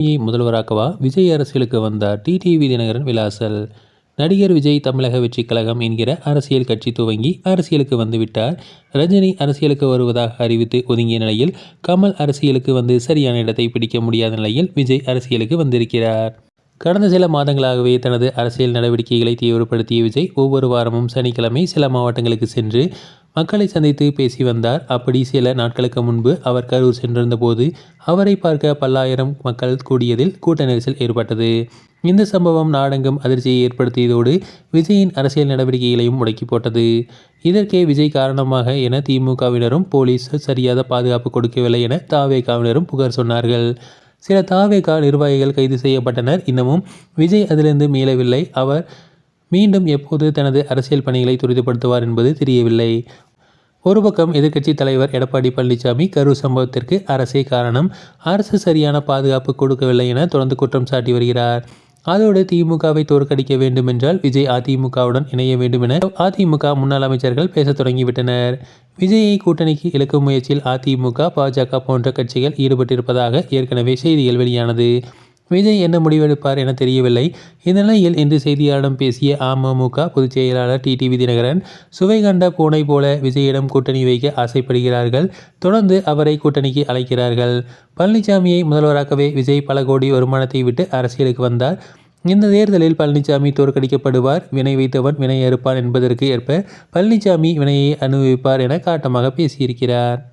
விஜயை முதல்வராக்கவா? விஜய் அரசியலுக்கு வந்தார் டிடிவி தினகரன் விலாசல். நடிகர் விஜய் தமிழக வெற்றி கழகம் என்கிற அரசியல் கட்சி துவங்கி அரசியலுக்கு வந்துவிட்டார். ரஜினி அரசியலுக்கு வருவதாக அறிவித்து ஒதுங்கிய நிலையில் கமல் அரசியலுக்கு வந்து சரியான இடத்தை பிடிக்க முடியாத நிலையில் விஜய் அரசியலுக்கு வந்திருக்கிறார். கடந்த சில மாதங்களாகவே தனது அரசியல் நடவடிக்கைகளை தீவிரப்படுத்திய விஜய் ஒவ்வொரு வாரமும் சனிக்கிழமை சில மாவட்டங்களுக்கு சென்று மக்களை சந்தித்து பேசி வந்தார். அப்படி சில நாட்களுக்கு முன்பு அவர் கரூர் சென்றிருந்த போது அவரை பார்க்க பல்லாயிரம் மக்கள் கூடியதில் கூட்ட நெரிசல் ஏற்பட்டது. இந்த சம்பவம் நாடெங்கும் அதிர்ச்சியை ஏற்படுத்தியதோடு விஜயின் அரசியல் நடவடிக்கைகளையும் முடக்கி போட்டது. இதற்கே விஜய் காரணமாக என திமுகவினரும் போலீஸ் சரியாத பாதுகாப்பு கொடுக்கவில்லை என தாவேகாவினரும் புகார் சொன்னார்கள். சில தாவேகா நிர்வாகிகள் கைது செய்யப்பட்டனர். இன்னமும் விஜய் அதிலிருந்து மீளவில்லை. அவர் மீண்டும் எப்போது தனது அரசியல் பணிகளை துரிதப்படுத்துவார் என்பது தெரியவில்லை. ஒரு பக்கம் எதிர்க்கட்சி தலைவர் எடப்பாடி பழனிசாமி கரூர் சம்பவத்திற்கு அரசே காரணம். அரசு சரியான பாதுகாப்பு கொடுக்கவில்லை என தொடர்ந்து குற்றம் சாட்டி வருகிறார். அதோடு திமுகவை தோற்கடிக்க வேண்டுமென்றால் விஜய் அதிமுகவுடன் இணைய வேண்டும் என அதிமுக முன்னாள் அமைச்சர்கள் பேசத் தொடங்கிவிட்டனர். விஜயை கூட்டணிக்கு இழக்கும் முயற்சியில் அதிமுக பாஜக போன்ற கட்சிகள் ஈடுபட்டிருப்பதாக ஏற்கனவே செய்திகள் வெளியானது. விஜய் என்ன முடிவெடுப்பார் என தெரியவில்லை. இந்நிலையில் இன்று செய்தியாளரிடம் பேசிய அமமுக பொதுச் செயலாளர் டிடிவி தினகரன் சுவை கண்ட பூனை போல விஜயிடம் கூட்டணி வைக்க ஆசைப்படுகிறார்கள். தொடர்ந்து அவரை கூட்டணிக்கு அழைக்கிறார்கள். பழனிசாமியை முதல்வராக்கவே விஜய் பல கோடி வருமானத்தை விட்டு அரசியலுக்கு வந்தார். இந்த தேர்தலில் பழனிசாமி தோற்கடிக்கப்படுவார். வினை வைத்தவன் வினை அறுப்பான் என்பதற்கு ஏற்ப பழனிசாமி வினையை அனுபவிப்பார் என காட்டமாக பேசியிருக்கிறார்.